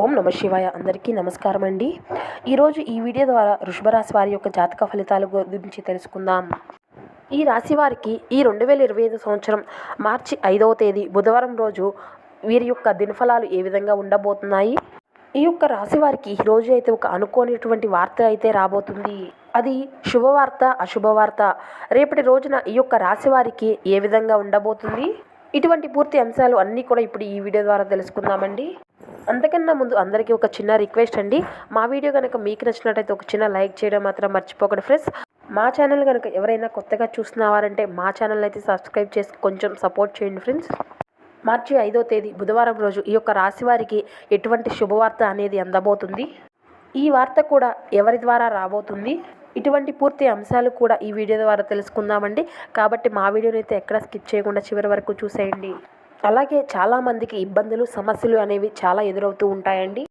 ఓం నమ శివాయ. అందరికీ నమస్కారం అండి. ఈరోజు ఈ వీడియో ద్వారా వృషభరాశి వారి యొక్క జాతక ఫలితాల గురించి తెలుసుకుందాం. ఈ రాశి వారికి ఈ రెండు వేల ఇరవై ఐదు సంవత్సరం మార్చి ఐదవ తేదీ బుధవారం రోజు వీరి యొక్క దినఫలాలు ఏ విధంగా ఉండబోతున్నాయి? ఈ యొక్క రాశి వారికి ఈ రోజు అయితే ఒక అనుకోనిటువంటి వార్త అయితే రాబోతుంది. అది శుభవార్త అశుభవార్త. రేపటి రోజున ఈ యొక్క రాశి వారికి ఏ విధంగా ఉండబోతుంది? ఇటువంటి పూర్తి అంశాలు అన్నీ కూడా ఇప్పుడు ఈ వీడియో ద్వారా తెలుసుకుందామండి. అంతకన్నా ముందు అందరికీ ఒక చిన్న రిక్వెస్ట్ అండి. మా వీడియో కనుక మీకు నచ్చినట్టయితే ఒక చిన్న లైక్ చేయడం మాత్రం మర్చిపోకండి ఫ్రెండ్స్. మా ఛానల్ కనుక ఎవరైనా కొత్తగా చూస్తున్నావారంటే మా ఛానల్ అయితే సబ్స్క్రైబ్ చేసి కొంచెం సపోర్ట్ చేయండి ఫ్రెండ్స్. మార్చి ఐదో తేదీ బుధవారం రోజు ఈ యొక్క రాశి వారికి ఎటువంటి శుభవార్త అనేది అందబోతుంది? ఈ వార్త కూడా ఎవరి ద్వారా రాబోతుంది? ఇటువంటి పూర్తి అంశాలు కూడా ఈ వీడియో ద్వారా తెలుసుకుందామండి. కాబట్టి మా వీడియోని అయితే ఎక్కడ స్కిప్ చేయకుండా చివరి వరకు చూసేయండి. అలాగే చాలామందికి ఇబ్బందులు సమస్యలు అనేవి చాలా ఎదురవుతూ ఉంటాయండి.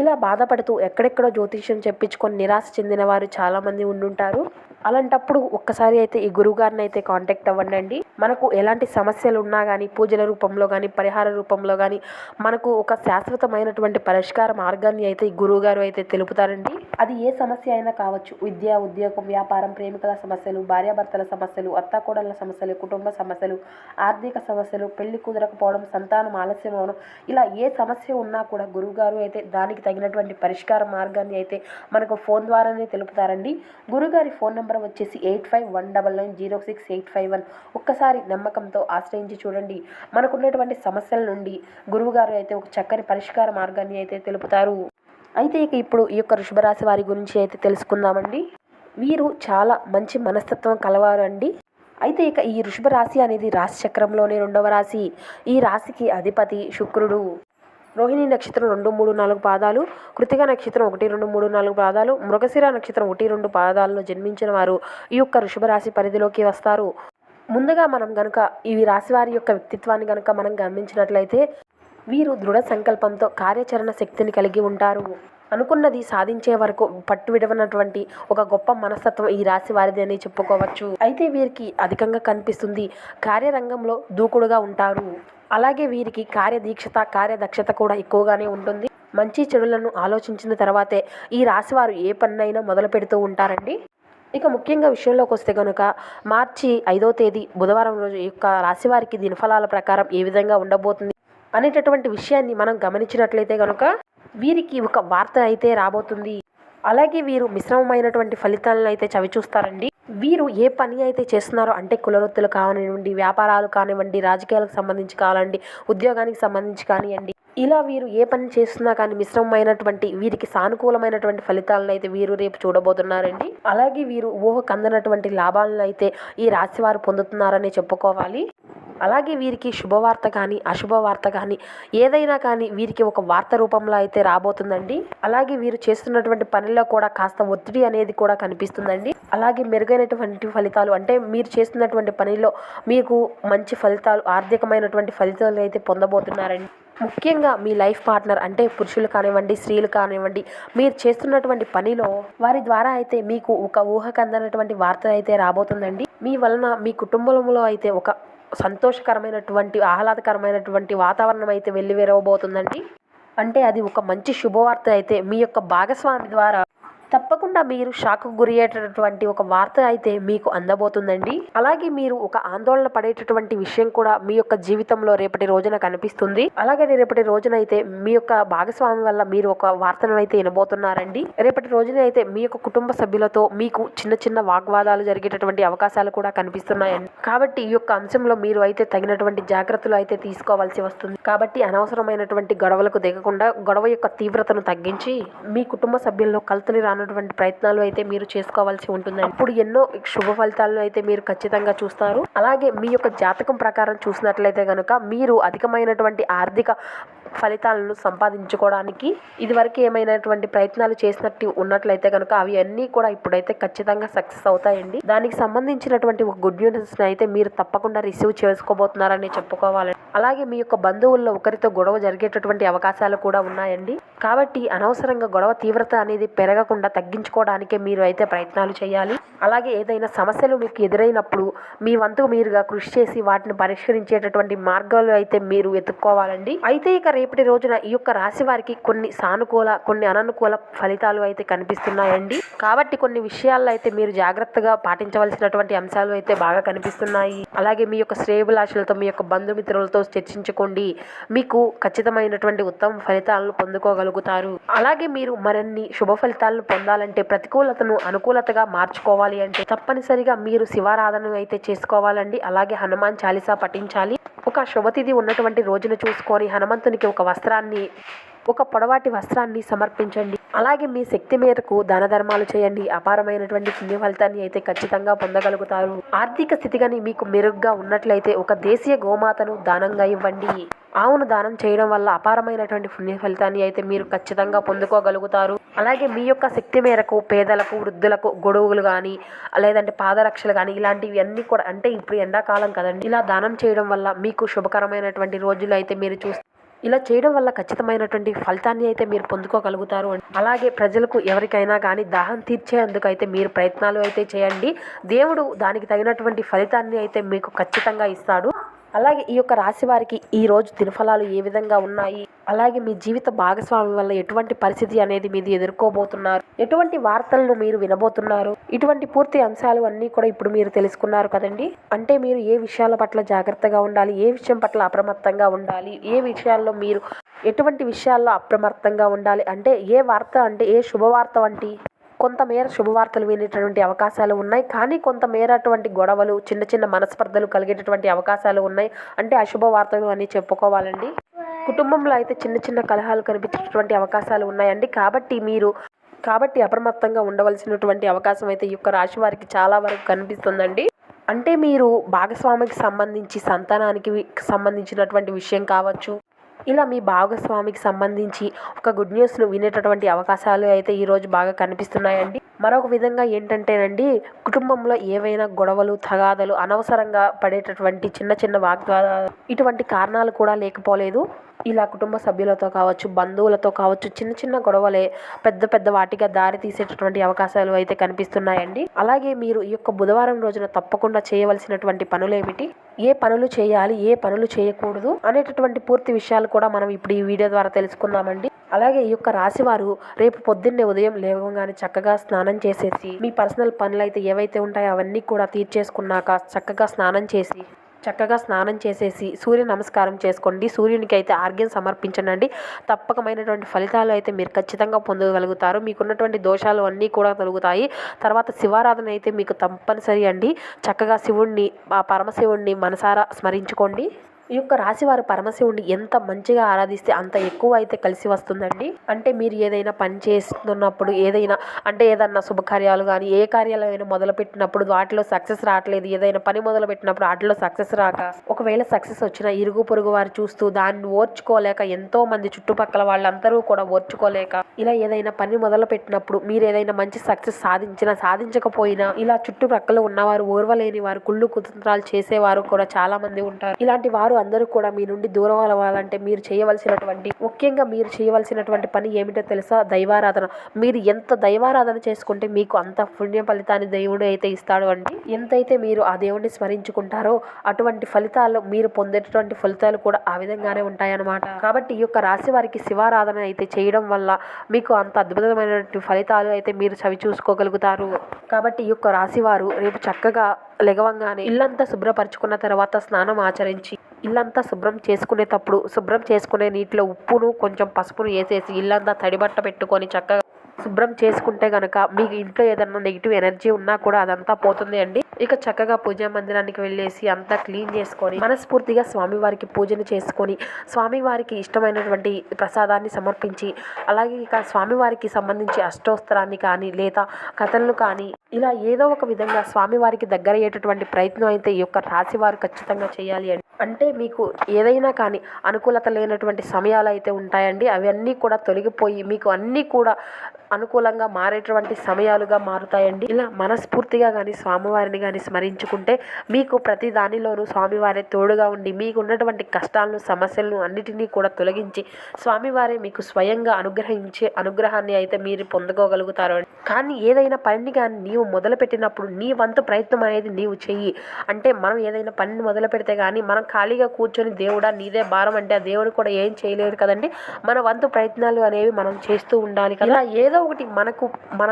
ఇలా బాధపడుతూ ఎక్కడెక్కడో జ్యోతిష్యం చెప్పించుకొని నిరాశ చెందిన వారు చాలామంది ఉండుంటారు. అలాంటప్పుడు ఒక్కసారి అయితే ఈ గురువుగారిని అయితే కాంటాక్ట్ అవ్వండి మనకు ఎలాంటి సమస్యలు ఉన్నా కానీ పూజల రూపంలో కానీ పరిహార రూపంలో కానీ మనకు ఒక శాశ్వతమైనటువంటి పరిష్కార మార్గాన్ని అయితే ఈ గురువుగారు అయితే తెలుపుతారండి. అది ఏ సమస్య అయినా కావచ్చు. విద్య ఉద్యోగం వ్యాపారం ప్రేమికుల సమస్యలు భార్యాభర్తల సమస్యలు అత్తాకోడళ్ళ సమస్యలు కుటుంబ సమస్యలు ఆర్థిక సమస్యలు పెళ్ళి కుదరకపోవడం సంతానం ఆలస్యం అవడం ఇలా ఏ సమస్య ఉన్నా కూడా గురువుగారు అయితే దానికి తగినటువంటి పరిష్కార మార్గాన్ని అయితే మనకు ఫోన్ ద్వారానే తెలుపుతారండి. గురుగారి ఫోన్ నెంబర్ వచ్చేసి eight five one double nine zero six eight five one. ఒక్కసారి నమ్మకంతో ఆశ్రయించి చూడండి. మనకున్నటువంటి సమస్యల నుండి గురువుగారు అయితే ఒక చక్కని పరిష్కార మార్గాన్ని అయితే తెలుపుతారు. అయితే ఇక ఇప్పుడు ఈ యొక్క వృషభరాశి వారి గురించి అయితే తెలుసుకుందామండి. వీరు చాలా మంచి మనస్తత్వం కలవారు అండి అయితే ఇక ఈ వృషభ రాశి అనేది రాశి చక్రంలోనే రెండవ రాశి. ఈ రాశికి అధిపతి శుక్రుడు. రోహిణి నక్షత్రం రెండు మూడు నాలుగు పాదాలు కృతిక నక్షత్రం ఒకటి రెండు మూడు నాలుగు పాదాలు మృగశిర నక్షత్రం ఒకటి రెండు పాదాలలో జన్మించిన వారు ఈ యొక్క వృషభరాశి పరిధిలోకి వస్తారు. ముందుగా మనం గనుక ఈ రాశి వారి యొక్క వ్యక్తిత్వాన్ని గనుక మనం గమనించినట్లయితే వీరు దృఢ సంకల్పంతో కార్యాచరణ శక్తిని కలిగి ఉంటారు. అనుకున్నది సాధించే వరకు పట్టు విడవనటువంటి ఒక గొప్ప మనస్తత్వం ఈ రాశి వారిది అని చెప్పుకోవచ్చు. అయితే వీరికి అధికంగా కనిపిస్తుంది కార్యరంగంలో దూకుడుగా ఉంటారు. అలాగే వీరికి కార్యదీక్షత కార్యదక్షత కూడా ఎక్కువగానే ఉంటుంది. మంచి చెడులను ఆలోచించిన తర్వాతే ఈ రాశివారు ఏ పన్నైనా మొదలు పెడుతూ ఉంటారండి. ఇక ముఖ్యంగా విషయంలోకి వస్తే కనుక మార్చి ఐదో తేదీ బుధవారం రోజు ఈ యొక్క రాశివారికి దినఫలాల ప్రకారం ఏ విధంగా ఉండబోతుంది అనేటటువంటి విషయాన్ని మనం గమనించినట్లయితే కనుక వీరికి ఒక వార్త అయితే రాబోతుంది. అలాగే వీరు మిశ్రమమైనటువంటి ఫలితాలను అయితే చవిచూస్తారండి. వీరు ఏ పని అయితే చేస్తున్నారో అంటే కులవృత్తులు కానివ్వండి వ్యాపారాలు కానివ్వండి రాజకీయాలకు సంబంధించి కావాలండి ఉద్యోగానికి సంబంధించి కానివ్వండి ఇలా వీరు ఏ పని చేస్తున్నా కానీ మిశ్రమమైనటువంటి వీరికి సానుకూలమైనటువంటి ఫలితాలను అయితే వీరు రేపు చూడబోతున్నారండి. అలాగే వీరు ఊహకు అందనటువంటి లాభాలను అయితే ఈ రాశి వారు పొందుతున్నారని చెప్పుకోవాలి. అలాగే వీరికి శుభవార్త కానీ అశుభవార్త కానీ ఏదైనా కానీ వీరికి ఒక వార్త రూపంలో అయితే రాబోతుందండి. అలాగే వీరు చేస్తున్నటువంటి పనిలో కూడా కాస్త ఒత్తిడి అనేది కూడా కనిపిస్తుందండి. అలాగే మెరుగైనటువంటి ఫలితాలు అంటే మీరు చేస్తున్నటువంటి పనిలో మీకు మంచి ఫలితాలు ఆర్థికమైనటువంటి ఫలితాలు అయితే పొందబోతున్నారండి. ముఖ్యంగా మీ లైఫ్ పార్ట్నర్ అంటే పురుషులు కానివ్వండి స్త్రీలు కానివ్వండి మీరు చేస్తున్నటువంటి పనిలో వారి ద్వారా అయితే మీకు ఒక ఊహకందనటువంటి వార్త అయితే రాబోతుందండి. మీ వలన మీ కుటుంబంలో అయితే ఒక సంతోషకరమైనటువంటి ఆహ్లాదకరమైనటువంటి వాతావరణం అయితే వెల్లివిరవబోతుందండి అంటే అది ఒక మంచి శుభవార్త అయితే మీ యొక్క భాగస్వామి ద్వారా తప్పకుండా మీరు షాక్కు గురయ్యేటటువంటి ఒక వార్త అయితే మీకు అందబోతుందండి. అలాగే మీరు ఒక ఆందోళన పడేటటువంటి విషయం కూడా మీ యొక్క జీవితంలో రేపటి రోజున కనిపిస్తుంది. అలాగే రేపటి రోజున అయితే మీ యొక్క భాగస్వామి వల్ల మీరు ఒక వార్తను అయితే వినబోతున్నారండి. రేపటి రోజున అయితే మీ యొక్క కుటుంబ సభ్యులతో మీకు చిన్న చిన్న వాగ్వాదాలు జరిగేటటువంటి అవకాశాలు కూడా కనిపిస్తున్నాయండి. కాబట్టి ఈ యొక్క అంశంలో మీరు అయితే తగినటువంటి జాగ్రత్తలు అయితే తీసుకోవాల్సి వస్తుంది. కాబట్టి అనవసరమైనటువంటి గొడవలకు దిగకుండా గొడవ యొక్క తీవ్రతను తగ్గించి మీ కుటుంబ సభ్యుల్లో కలతలు రానటువంటి ప్రయత్నాలు అయితే మీరు చేసుకోవాల్సి ఉంటుంది అప్పుడు ఎన్నో శుభ ఫలితాలను అయితే మీరు ఖచ్చితంగా చూస్తారు. అలాగే మీ యొక్క జాతకం ప్రకారం చూసినట్లయితే కనుక మీరు అధికమైనటువంటి ఆర్థిక ఫలితాలను సంపాదించుకోవడానికి ఇదివరకు ఏమైనటువంటి ప్రయత్నాలు చేసినట్టు ఉన్నట్లయితే కనుక అవి అన్నీ కూడా ఇప్పుడైతే ఖచ్చితంగా సక్సెస్ అవుతాయండి. దానికి సంబంధించినటువంటి ఒక గుడ్ న్యూస్ అయితే మీరు తప్పకుండా రిసీవ్ చేసుకోబోతున్నారని చెప్పుకోవాలి. అలాగే మీ యొక్క బంధువుల్లో ఒకరితో గొడవ జరిగేటటువంటి అవకాశాలు కూడా ఉన్నాయండి. కాబట్టి అనవసరంగా గొడవ తీవ్రత అనేది పెరగకుండా తగ్గించుకోవడానికే మీరు అయితే ప్రయత్నాలు చేయాలి. అలాగే ఏదైనా సమస్యలు మీకు ఎదురైనప్పుడు మీ వంతు మీరుగా కృషి చేసి వాటిని పరిష్కరించేటటువంటి మార్గాలు అయితే మీరు వెతుక్కోవాలండి. అయితే ఇక రేపటి రోజున ఈ యొక్క రాశి వారికి కొన్ని సానుకూల కొన్ని అననుకూల ఫలితాలు అయితే కనిపిస్తున్నాయండి. కాబట్టి కొన్ని విషయాల్లో అయితే మీరు జాగ్రత్తగా పాటించవలసినటువంటి అంశాలు అయితే బాగా కనిపిస్తున్నాయి. అలాగే మీ యొక్క శ్రేయభిలాషులతో మీ యొక్క బంధుమిత్రులతో చర్చించుకోండి. మీకు ఖచ్చితమైనటువంటి ఉత్తమ ఫలితాలను పొందుకోగలుగుతారు. అలాగే మీరు మరిన్ని శుభ ఫలితాలను పొందాలంటే ప్రతికూలతను అనుకూలతగా మార్చుకోవాలి అంటే తప్పనిసరిగా మీరు శివారాధన అయితే చేసుకోవాలండి. అలాగే హనుమాన్ చాలీసా పఠించాలి. ఒక శుభతిథి ఉన్నటువంటి రోజున చూసుకొని హనుమంతునికి ఒక వస్త్రాన్ని ఒక పొడవాటి వస్త్రాన్ని సమర్పించండి. అలాగే మీ శక్తి మేరకు దాన ధర్మాలు చేయండి. అపారమైనటువంటి పుణ్య ఫలితాన్ని అయితే ఖచ్చితంగా పొందగలుగుతారు. ఆర్థిక స్థితిగాని మీకు మెరుగ్గా ఉన్నట్లయితే ఒక దేశీయ గోమాతను దానంగా ఇవ్వండి. ఆవును దానం చేయడం వల్ల అపారమైనటువంటి పుణ్య ఫలితాన్ని అయితే మీరు ఖచ్చితంగా పొందుకోగలుగుతారు. అలాగే మీ యొక్క శక్తి మేరకు పేదలకు వృద్ధులకు గొడుగులు కానీ లేదంటే పాదరక్షలు కానీ ఇలాంటివి అన్నీ కూడా అంటే ఇప్పుడు ఎండాకాలం కదండి ఇలా దానం చేయడం వల్ల మీకు శుభకరమైనటువంటి రోజులు అయితే మీరు చూస్తారు ఇలా చేయడం వల్ల ఖచ్చితమైనటువంటి ఫలితాన్ని అయితే మీరు పొందుకోగలుగుతారు. అలాగే ప్రజలకు ఎవరికైనా కానీ దాహం తీర్చేందుకు అయితే మీరు ప్రయత్నాలు అయితే చేయండి. దేవుడు దానికి తగినటువంటి ఫలితాన్ని అయితే మీకు ఖచ్చితంగా ఇస్తాడు. అలాగే ఈ యొక్క రాశి వారికి ఈ రోజు దినఫలాలు ఏ విధంగా ఉన్నాయి? అలాగే మీ జీవిత భాగస్వామి వల్ల ఎటువంటి పరిస్థితి అనేది మీరు ఎదుర్కోబోతున్నారు? ఎటువంటి వార్తలను మీరు వినబోతున్నారు? ఇటువంటి పూర్తి అంశాలు అన్నీ కూడా ఇప్పుడు మీరు తెలుసుకున్నారు కదండి. అంటే మీరు ఏ విషయాల పట్ల జాగ్రత్తగా ఉండాలి? ఏ విషయం పట్ల అప్రమత్తంగా ఉండాలి? ఏ విషయాల్లో మీరు ఎటువంటి విషయాల్లో అప్రమత్తంగా ఉండాలి? అంటే ఏ వార్త అంటే ఏ శుభవార్త వంటి కొంతమేర శుభవార్తలు వినేటటువంటి అవకాశాలు ఉన్నాయి. కానీ కొంతమేర అటువంటి గొడవలు చిన్న చిన్న మనస్పర్ధలు కలిగేటటువంటి అవకాశాలు ఉన్నాయి. అంటే అశుభ వార్తలు అని చెప్పుకోవాలండి. కుటుంబంలో అయితే చిన్న చిన్న కలహాలు కనిపించేటటువంటి అవకాశాలు ఉన్నాయండి. కాబట్టి మీరు కాబట్టి అప్రమత్తంగా ఉండవలసినటువంటి అవకాశం అయితే ఈ యొక్క రాశి వారికి చాలా వరకు కనిపిస్తుందండి. అంటే మీరు భాగస్వామికి సంబంధించి సంతానానికి సంబంధించినటువంటి విషయం కావచ్చు ఇలా మీ భాగస్వామికి సంబంధించి ఒక గుడ్ న్యూస్ను వినేటటువంటి అవకాశాలు అయితే ఈరోజు బాగా కనిపిస్తున్నాయండి. మరొక విధంగా ఏంటంటేనండి కుటుంబంలో ఏవైనా గొడవలు తగాదలు అనవసరంగా పడేటటువంటి చిన్న చిన్న వాగ్వాదాలు ఇటువంటి కారణాలు కూడా లేకపోలేదు. ఇలా కుటుంబ సభ్యులతో కావచ్చు బంధువులతో కావచ్చు చిన్న చిన్న గొడవలే పెద్ద పెద్ద వాటిగా దారి తీసేటటువంటి అవకాశాలు అయితే కనిపిస్తున్నాయండి. అలాగే మీరు ఈ యొక్క బుధవారం రోజున తప్పకుండా చేయవలసినటువంటి పనులేమిటి? ఏ పనులు చేయాలి ఏ పనులు చేయకూడదు అనేటటువంటి పూర్తి విషయాలు కూడా మనం ఇప్పుడు ఈ వీడియో ద్వారా తెలుసుకుందామండి. అలాగే ఈ యొక్క రాశి వారు రేపు పొద్దున్నే ఉదయం లేవగానే చక్కగా స్నానం చేసేసి మీ పర్సనల్ పనులు అయితే ఏవైతే ఉంటాయో అవన్నీ కూడా తీర్చేసుకున్నాక చక్కగా స్నానం చేసి చక్కగా స్నానం చేసేసి సూర్య నమస్కారం చేసుకోండి. సూర్యునికి అయితే ఆర్గ్యం సమర్పించండి తప్పకమైనటువంటి ఫలితాలు అయితే మీరు ఖచ్చితంగా పొందగలుగుతారు. మీకున్నటువంటి దోషాలు అన్నీ కూడా తొలుగుతాయి. తర్వాత శివారాధన అయితే మీకు తప్పనిసరి అండి. చక్కగా శివుణ్ణి ఆ పరమశివుణ్ణి మనసారా స్మరించుకోండి. ఈ యొక్క రాశివారు పరమశివుడిని ఎంత మంచిగా ఆరాధిస్తే అంత ఎక్కువ అయితే కలిసి వస్తుందండి? అంటే మీరు ఏదైనా పని చేస్తున్నప్పుడు ఏదైనా అంటే ఏదన్నా శుభకార్యాలు కానీ ఏ కార్యాలు అయినా మొదలుపెట్టినప్పుడు వాటిలో సక్సెస్ రావట్లేదు. ఏదైనా పని మొదలు పెట్టినప్పుడు వాటిలో సక్సెస్ రాక ఒకవేళ సక్సెస్ వచ్చినా ఇరుగు పొరుగు వారు చూస్తూ దాన్ని ఓర్చుకోలేక ఎంతో మంది చుట్టుపక్కల వాళ్ళందరూ కూడా ఓర్చుకోలేక ఇలా ఏదైనా పని మొదలు పెట్టినప్పుడు మీరు ఏదైనా మంచి సక్సెస్ సాధించినా సాధించకపోయినా ఇలా చుట్టుపక్కల ఉన్నవారు ఓర్వలేని వారు కుళ్ళు కుతంత్రాలు చేసేవారు కూడా చాలా మంది ఉంటారు. ఇలాంటి వారు అందరూ కూడా మీ నుండి దూరం అవ్వాలంటే మీరు చేయవలసినటువంటి ముఖ్యంగా మీరు చేయవలసినటువంటి పని ఏమిటో తెలుసా? దైవారాధన. మీరు ఎంత దైవారాధన చేసుకుంటే మీకు అంత పుణ్య ఫలితాన్ని దేవుడు అయితే ఇస్తాడు అండి. ఎంతైతే మీరు ఆ దేవుడిని స్మరించుకుంటారో అటువంటి ఫలితాలు మీరు పొందేటటువంటి ఫలితాలు కూడా ఆ విధంగానే ఉంటాయన్నమాట. కాబట్టి ఈ యొక్క రాశి వారికి శివారాధన అయితే చేయడం వల్ల మీకు అంత అద్భుతమైనటువంటి ఫలితాలు అయితే మీరు చవి చూసుకోగలుగుతారు. కాబట్టి ఈ యొక్క రాశి వారు రేపు చక్కగా లెగవంగానే ఇల్లంతా శుభ్రపరచుకున్న తర్వాత స్నానం ఆచరించి ఇల్లంతా శుభ్రం చేసుకునేటప్పుడు శుభ్రం చేసుకునే నీటిలో ఉప్పును కొంచెం పసుపును వేసేసి ఇల్లంతా తడిబట్ట పెట్టుకొని చక్కగా శుభ్రం చేసుకుంటే కనుక మీకు ఇంట్లో ఏదన్నా నెగిటివ్ ఎనర్జీ ఉన్నా కూడా అదంతా పోతుంది అండి. ఇక చక్కగా పూజా మందిరానికి వెళ్ళేసి అంతా క్లీన్ చేసుకొని మనస్ఫూర్తిగా స్వామివారికి పూజను చేసుకొని స్వామివారికి ఇష్టమైనటువంటి ప్రసాదాన్ని సమర్పించి అలాగే ఇక స్వామివారికి సంబంధించి అష్టోత్తరాన్ని కానీ లేదా కథలను కానీ ఇలా ఏదో ఒక విధంగా స్వామివారికి దగ్గర అయ్యేటటువంటి ప్రయత్నం అయితే ఈ యొక్క రాశి వారు ఖచ్చితంగా చేయాలి అండి. అంటే మీకు ఏదైనా కానీ అనుకూలత లేనటువంటి సమయాలు అయితే ఉంటాయండి. అవన్నీ కూడా తొలగిపోయి మీకు అన్నీ కూడా అనుకూలంగా మారేటువంటి సమయాలుగా మారుతాయండి. ఇలా మనస్ఫూర్తిగా కానీ స్వామివారిని కానీ స్మరించుకుంటే మీకు ప్రతి దానిలోనూ స్వామివారే తోడుగా ఉండి మీకు ఉన్నటువంటి కష్టాలను సమస్యలను అన్నిటినీ కూడా తొలగించి స్వామివారే మీకు స్వయంగా అనుగ్రహించే అనుగ్రహాన్ని అయితే మీరు పొందుకోగలుగుతారు కానీ ఏదైనా పనిని కానీ నీవు మొదలుపెట్టినప్పుడు నీ వంతు ప్రయత్నం అనేది నీవు చెయ్యి. అంటే మనం ఏదైనా పనిని మొదలు పెడితే కానీ మనం ఖాళీగా కూర్చొని దేవుడా నీదే భారం అంటే ఆ దేవుడు కూడా ఏం చేయలేరు కదండి. మన వంతు ప్రయత్నాలు అనేవి మనం చేస్తూ ఉండాలి కదా. ఏదో ఒకటి మనకు మన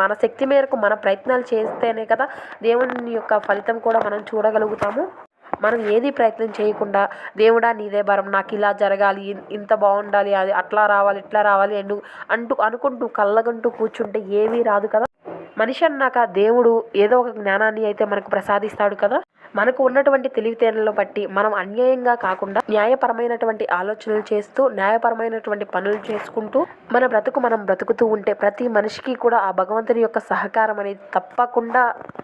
మన శక్తి మేరకు మన ప్రయత్నాలు చేస్తేనే కదా దేవుని యొక్క ఫలితం కూడా మనం చూడగలుగుతాము. మనం ఏది ప్రయత్నం చేయకుండా దేవుడా నీదే భారం నాకు ఇలా జరగాలి ఇంత బాగుండాలి అది అట్లా రావాలి ఇట్లా రావాలి అంటూ అంటూ అనుకుంటూ కళ్ళగంటూ కూర్చుంటే ఏమీ రాదు కదా. మనిషి అన్నాక దేవుడు ఏదో ఒక జ్ఞానాన్ని అయితే మనకు ప్రసాదిస్తాడు కదా? మనకు ఉన్నటువంటి తెలివితేటలను బట్టి మనం అన్యాయంగా కాకుండా న్యాయపరమైనటువంటి ఆలోచనలు చేస్తూ న్యాయపరమైనటువంటి పనులు చేసుకుంటూ మన బ్రతుకు మనం బ్రతుకుతూ ఉంటే ప్రతి మనిషికి కూడా ఆ భగవంతుని యొక్క సహకారం అనేది తప్పకుండా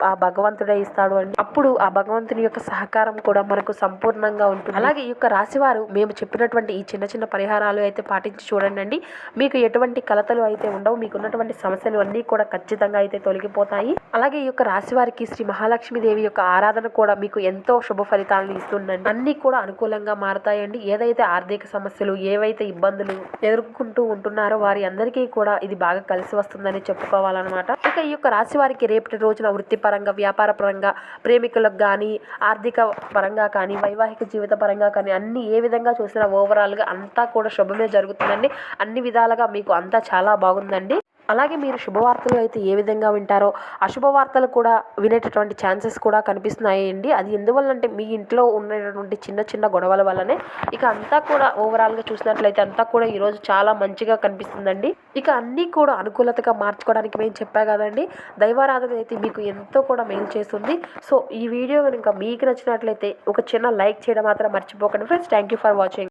ఆ భగవంతుడే ఇస్తాడు అని అప్పుడు ఆ భగవంతుని యొక్క సహకారం కూడా మనకు సంపూర్ణంగా ఉంటుంది. అలాగే ఈ యొక్క రాశివారు మేము చెప్పినటువంటి ఈ చిన్న చిన్న పరిహారాలు అయితే పాటించి చూడండి అండి. మీకు ఎటువంటి కలతలు అయితే ఉండవు మీకు ఉన్నటువంటి సమస్యలు అన్నీ కూడా ఖచ్చితంగా అయితే తొలగిపోతాయి. అలాగే ఈ యొక్క రాశి వారికి శ్రీ మహాలక్ష్మి దేవి యొక్క ఆరాధన కూడా మీకు ఎంతో శుభ ఫలితాలను ఇస్తుందండి. అన్ని కూడా అనుకూలంగా మారతాయండి. ఏదైతే ఆర్థిక సమస్యలు ఏవైతే ఇబ్బందులు ఎదుర్కొంటూ ఉంటున్నారో వారి అందరికీ కూడా ఇది బాగా కలిసి వస్తుందని చెప్పుకోవాలన్నమాట. ఇక ఈ యొక్క రాశి వారికి రేపటి రోజున వృత్తిపరంగా వ్యాపార పరంగా ప్రేమికులకు కానీ ఆర్థిక పరంగా కానీ వైవాహిక జీవిత పరంగా కానీ అన్ని ఏ విధంగా చూసినా ఓవరాల్గా అంతా కూడా శుభమే జరుగుతుందండి. అన్ని విధాలుగా మీకు అంతా చాలా బాగుందండి. అలాగే మీరు శుభవార్తలు అయితే ఏ విధంగా వింటారో అశుభవార్తలు కూడా వినేటటువంటి ఛాన్సెస్ కూడా కనిపిస్తున్నాయండి. అది ఎందువల్లంటే మీ ఇంట్లో ఉన్నటువంటి చిన్న చిన్న గొడవల వల్లనే ఇక అంతా కూడా ఓవరాల్గా చూసినట్లయితే అంతా కూడా ఈరోజు చాలా మంచిగా కనిపిస్తుందండి. ఇక అన్నీ కూడా అనుకూలతగా మార్చుకోవడానికి మేము చెప్పా కదండి. దైవారాధన అయితే మీకు ఎంతో కూడా మేలు చేస్తుంది. సో ఈ వీడియో కనుక మీకు నచ్చినట్లయితే ఒక చిన్న లైక్ చేయడం మాత్రం మర్చిపోకండి. Friends thank you for watching